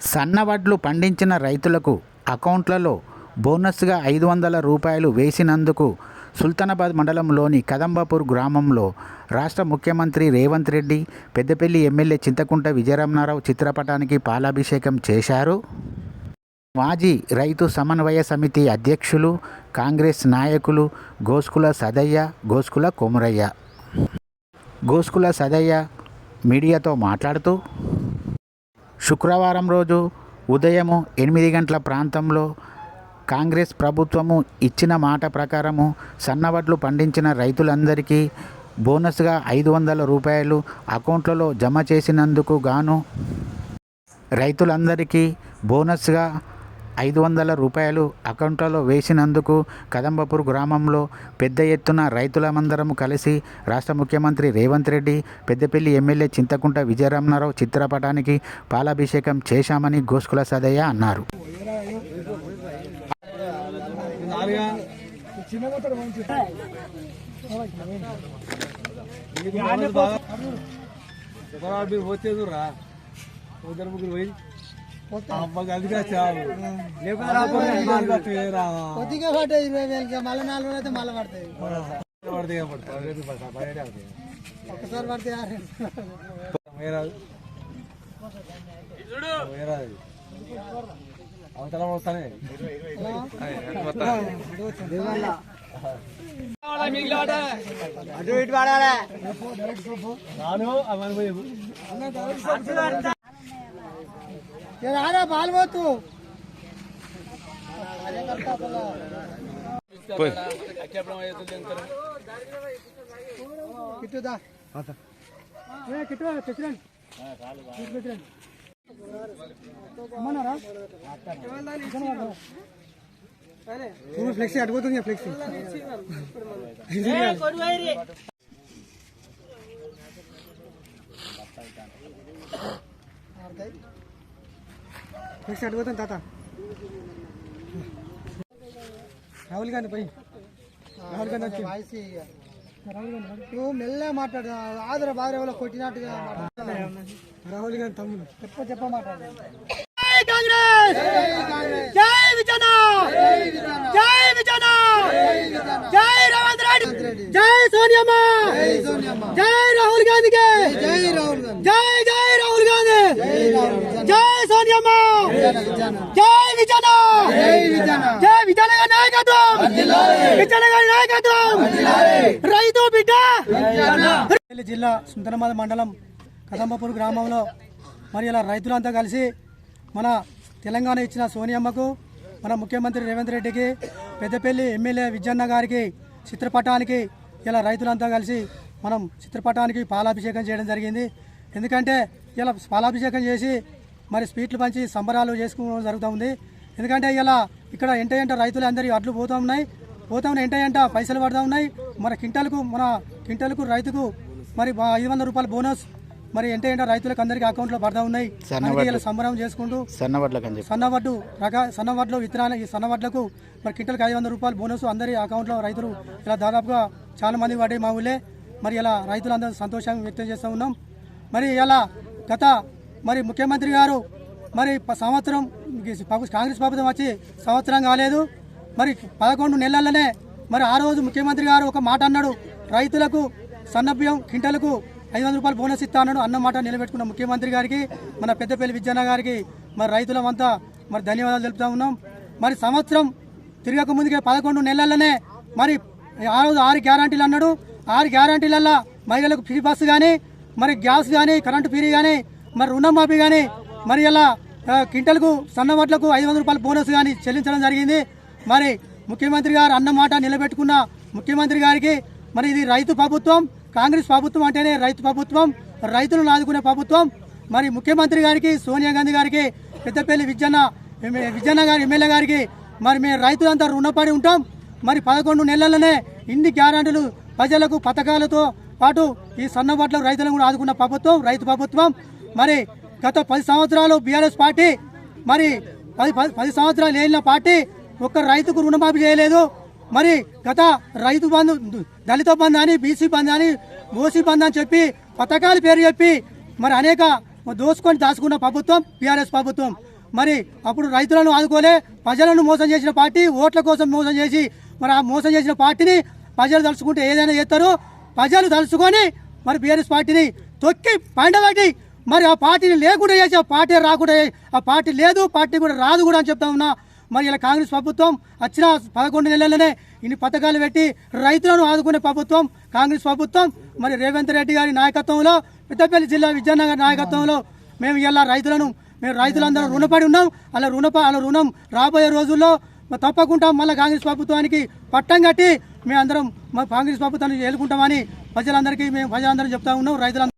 సన్నవడ్లు పండించిన రైతులకు అకౌంట్లలో బోనస్గా ఐదు వందల రూపాయలు వేసినందుకు సుల్తానాబాద్ మండలంలోని కదంబాపూర్ గ్రామంలో రాష్ట్ర ముఖ్యమంత్రి రేవంత్ రెడ్డి పెద్దపల్లి ఎమ్మెల్యే చింతకుంట విజయరమణారావు చిత్రపటానికి పాలాభిషేకం చేశారు. మాజీ రైతు సమన్వయ సమితి అధ్యక్షులు కాంగ్రెస్ నాయకులు గోస్కుల సదయ్య గోస్కుల కొమురయ్య. గోస్కుల సదయ్య మీడియాతో మాట్లాడుతూ శుక్రవారం రోజు ఉదయము ఎనిమిది గంటల ప్రాంతంలో కాంగ్రెస్ ప్రభుత్వము ఇచ్చిన మాట ప్రకారము సన్నవడ్లు పండించిన రైతులందరికీ బోనస్గా ఐదు వందల రూపాయలు అకౌంట్లలో జమ చేసినందుకు గాను రైతులందరికీ బోనస్గా ఐదు వందల రూపాయలు అకౌంట్లలో వేసినందుకు కదంబపూర్ గ్రామంలో పెద్ద ఎత్తున రైతులమందరం కలిసి రాష్ట్ర ముఖ్యమంత్రి రేవంత్ రెడ్డి పెద్దపల్లి ఎమ్మెల్యే చింతకుంట విజయరమణారావు చిత్రపటానికి పాలాభిషేకం చేశామని గోస్కుల సదయ్య అన్నారు. మీరు పోతేదు రా ఇద్దరు ముగ్గురు పోయి అమ్మకి అందుకే చాలు లేకపోతే కొద్దిగా పడ్డాయి ఇరవై వేలకి మళ్ళీ నాలుగు రోజులు అయితే మళ్ళీ పడతాయి పడితే పడతాయి బయట ఒకసారి పడితే ఆరు వేరాదు వేరాదు అవతల వస్తానే అటు ఇటు పడాలి రాను అవన్నీ పోయి రారా పాలు పోతు కిట్టుదా కిట్టు తెచ్చిరండి తెచ్చిరండి అమ్మన్నారా ఫ్లెక్సీ అడిపోతుంది ఫ్లెక్సీ. ఫ్లెక్సీ అడిపోతుంది తాత. రాహుల్ గాంధీ పోయి. రాహుల్ గాంధీ వచ్చి. రాహుల్ గాంధీ నువ్వు మెల్లగా మాట్లాడు. ఆదర బాధ ఎవరో కొట్టినట్టుగా. రాహుల్ గాంధీ తమ్ముడు. చెప్ప చెప్ప మాట్లాడు. జై కాంగ్రెస్! జై విజయన! జై విజయన! జై రేవంత్ రెడ్డి! జై సోనియమ్మ! జై రాహుల్ గాంధీకి జై రాహుల్ జై జై రాహుల్ గాంధీ జై సోనియమ్మ జై విజన జై విజన నాయకత్వం విజన గారి నాయకత్వం రైతు బిడ్డ జిల్లా సుందరమాద మండలం కదంబపూర్ గ్రామంలో మరి ఇలా రైతులంతా కలిసి మన తెలంగాణ ఇచ్చిన సోనియమ్మకు మన ముఖ్యమంత్రి రేవంత్ రెడ్డికి పెద్దపల్లి ఎమ్మెల్యే విజయన్న గారికి చిత్రపటానికి ఇలా రైతులంతా కలిసి మనం చిత్రపటానికి పాలాభిషేకం చేయడం జరిగింది. ఎందుకంటే ఇలా పాలాభిషేకం చేసి మరి స్వీట్లు పంచి సంబరాలు చేసుకోవడం జరుగుతుంది ఎందుకంటే ఇలా ఇక్కడ ఎంట ఎంట రైతులు అందరి అడ్లు పోతూ ఉన్నాయి. పోతా ఉన్నాయి ఎంట ఎంట పైసలు పడుతూ ఉన్నాయి. మన కింటలకు మన కింటలకు రైతుకు మరి ఐదు వందల రూపాయల బోనస్ మరి ఎంట ఎంట రైతులకు అందరికి అకౌంట్లో పడతా ఉన్నాయి. ఇలా సంబరం చేసుకుంటూ సన్నవడ్లకని చెప్పి. సన్నవడ్డు రక సన్నవడ్లు విత్తనాలు ఈ సన్నవడ్లకు మరి కింటలకు ఐదు వందల రూపాయలు బోనస్ అందరి అకౌంట్లో రైతులు ఇలా దాదాపుగా చాలా మంది పడ్డాయి మా ఊళ్ళే. మరి ఇలా రైతులందరూ సంతోషం వ్యక్తం చేస్తూ ఉన్నాం. మరి ఇలా గత మరి ముఖ్యమంత్రి గారు మరి సంవత్సరం కాంగ్రెస్ ప్రభుత్వం వచ్చి సంవత్సరం కాలేదు. మరి పదకొండు నెలలనే మరి ఆ రోజు ముఖ్యమంత్రి గారు ఒక మాట అన్నాడు. రైతులకు సన్నభ్యం కింటలకు ఐదు వందల రూపాయలు బోనస్ ఇస్తా అన్నాడు. అన్న మాట నిలబెట్టుకున్న ముఖ్యమంత్రి గారికి మన పెద్దపల్లి విజయన్న గారికి మరి రైతులమంతా మరి ధన్యవాదాలు తెలుపుతా ఉన్నాం. మరి సంవత్సరం తిరగక ముందుకే పదకొండు నెలలనే మరి ఆ రోజు ఆరు గ్యారంటీలు అన్నాడు. ఆరు గ్యారంటీలల్లో మహిళలకు ఫ్రీ బస్సు కానీ మరి గ్యాస్ కానీ కరెంటు ఫ్రీ కానీ మరి రుణమాఫీ కానీ మరి ఇలా ఆ, క్వింటల్కు ఐదు వందల రూపాయల బోనస్ కానీ చెల్లించడం జరిగింది. మరి ముఖ్యమంత్రి గారు అన్న మాట నిలబెట్టుకున్న ముఖ్యమంత్రి గారికి మరి ఇది రైతు ప్రభుత్వం కాంగ్రెస్ ప్రభుత్వం అంటేనే రైతు ప్రభుత్వం రైతులను ఆదుకునే ప్రభుత్వం. మరి ముఖ్యమంత్రి గారికి సోనియా గాంధీ గారికి పెద్దపల్లి విజ్జన్న విజ్జన్న గారి ఎమ్మెల్యే గారికి మరి మేము రైతులంతా రుణపడి ఉంటాం. మరి పదకొండు నెలలనే ఇన్ని గ్యారంటీలు ప్రజలకు పథకాలతో పాటు ఈ సన్నబట్ల రైతులను కూడా ఆదుకున్న ప్రభుత్వం రైతు ప్రభుత్వం. మరి గత పది సంవత్సరాలు బీఆర్ఎస్ పార్టీ మరి పది పది పది సంవత్సరాలు ఏళ్ళ పార్టీ ఒక్క రైతుకు రుణమాఫీ చేయలేదు. మరి గత రైతు బంధు దళిత బంధు అని బీసీ బంధు అని ఓసీ బంధు అని చెప్పి పథకాల పేరు చెప్పి మరి అనేక దోసుకొని దాచుకున్న ప్రభుత్వం బీఆర్ఎస్ ప్రభుత్వం. మరి అప్పుడు రైతులను ఆదుకోలే ప్రజలను మోసం చేసిన పార్టీ ఓట్ల కోసం మోసం చేసి మరి ఆ మోసం చేసిన పార్టీని ప్రజలు తలుచుకుంటే ఏదైనా చేస్తారు. ప్రజలు తలుచుకొని మరి బీఆర్ఎస్ పార్టీని తొక్కి పండబట్టి మరి ఆ పార్టీని లేకుండా చేసి ఆ పార్టీ రాకుండా ఆ పార్టీ లేదు పార్టీ కూడా రాదు కూడా అని చెప్తా ఉన్నా. మరి ఇలా కాంగ్రెస్ ప్రభుత్వం వచ్చిన పదకొండు నెలలనే ఇన్ని పథకాలు పెట్టి రైతులను ఆదుకునే ప్రభుత్వం కాంగ్రెస్ ప్రభుత్వం మరి రేవంత్ రెడ్డి గారి నాయకత్వంలో పెద్దపల్లి జిల్లా విజయనగర్ నాయకత్వంలో మేము ఇలా రైతులను మేము రైతులందరూ రుణపడి ఉన్నాం. అలా రుణప అలా రుణం రాబోయే రోజుల్లో తప్పకుండా మళ్ళీ కాంగ్రెస్ ప్రభుత్వానికి పట్టం కట్టి మేము అందరం మా కాంగ్రెస్ ప్రభుత్వాన్ని ఏలుకుంటామని ప్రజలందరికీ మేము ప్రజలందరం చెప్తా ఉన్నాం. రైతులందరూ